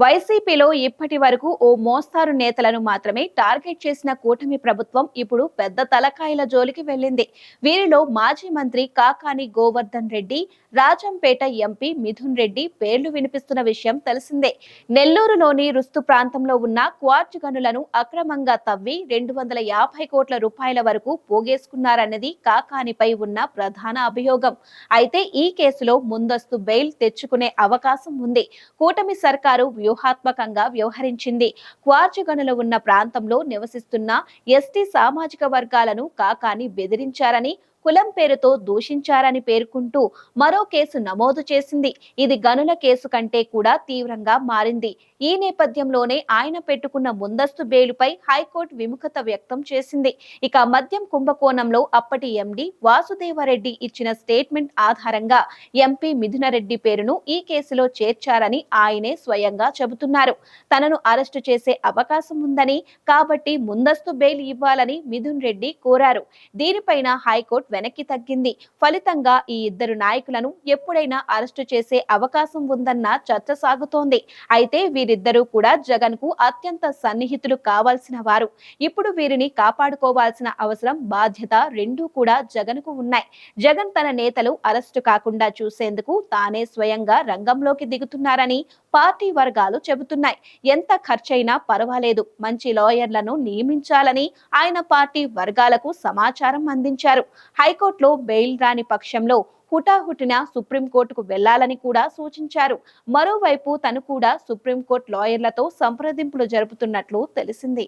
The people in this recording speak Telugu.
వైసీపీలో ఇప్పటి వరకు ఓ మోస్తారు నేతలను మాత్రమే టార్గెట్ చేసిన కూటమి ప్రభుత్వం ఇప్పుడు పెద్ద తలకాయల జోలికి వెళ్ళింది. వీరిలో మాజీ మంత్రి కాకాని గోవర్ధన్ రెడ్డి రాజంపేట ఎంపీ మిథున్ రెడ్డి పేర్లు వినిపిస్తున్న విషయం తెలిసిందే. నెల్లూరులోని రుస్తు ప్రాంతంలో ఉన్న క్వార్జ్ గనులను అక్రమంగా తవ్వి రెండు వందల యాభై కోట్ల రూపాయల వరకు పోగేసుకున్నారన్నది కాకానిపై ఉన్న ప్రధాన అభియోగం. అయితే ఈ కేసులో ముందస్తు బెయిల్ తెచ్చుకునే అవకాశం ఉంది. కూటమి సర్కారు వ్యూహాత్మకంగా వ్యవహరించింది. క్వార్జగనులు ఉన్న ప్రాంతంలో నివసిస్తున్న ఎస్టీ సామాజిక వర్గాలను కాకాని బెదిరించారని కులం పేరుతో దూషించారని పేర్కొంటూ మరో కేసు నమోదు చేసింది. ఇది గనుల కేసు కంటే కూడా తీవ్రంగా మారింది. ఈ నేపథ్యంలోనే ఆయన పెట్టుకున్న ముందస్తు బెయిలుపై హైకోర్టు విముఖత వ్యక్తం చేసింది. ఇక మద్యం కుంభకోణంలో అప్పటి ఎండి వాసుదేవరెడ్డి ఇచ్చిన స్టేట్మెంట్ ఆధారంగా ఎంపీ మిథునరెడ్డి పేరును ఈ కేసులో చేర్చారని ఆయనే స్వయంగా చెబుతున్నారు. తనను అరెస్టు చేసే అవకాశం ఉందని కాబట్టి ముందస్తు బెయిల్ ఇవ్వాలని మిథున్ రెడ్డి కోరారు. దీనిపైన హైకోర్టు వెనక్కి తగ్గింది. ఫలితంగా ఈ ఇద్దరు నాయకులను ఎప్పుడైనా అరెస్టు చేసే అవకాశం ఉందన్న చర్చ సాగుతోంది. అయితే వీరిద్దరూ కూడా జగన్కు అత్యంత సన్నిహితులు కావాల్సిన వారు. ఇప్పుడు వీరిని కాపాడుకోవాల్సిన అవసరం బాధ్యత రెండూ కూడా జగన్కు ఉన్నాయి. జగన్ తన నేతలు అరెస్టు కాకుండా చూసేందుకు తానే స్వయంగా రంగంలోకి దిగుతున్నారని పార్టీ వర్గాలు చెబుతున్నాయి. ఎంత ఖర్చైనా పర్వాలేదు. మంచి లాయర్లను నియమించాలని ఆయన పార్టీ వర్గాలకు సమాచారం అందించారు. హైకోర్టులో బెయిల్ రాని పక్షంలో హుటాహుటిన సుప్రీంకోర్టుకు వెళ్ళాలని కూడా సూచించారు. మరోవైపు తను కూడా సుప్రీంకోర్టు లాయర్లతో సంప్రదింపులు జరుపుతున్నట్లు తెలిసింది.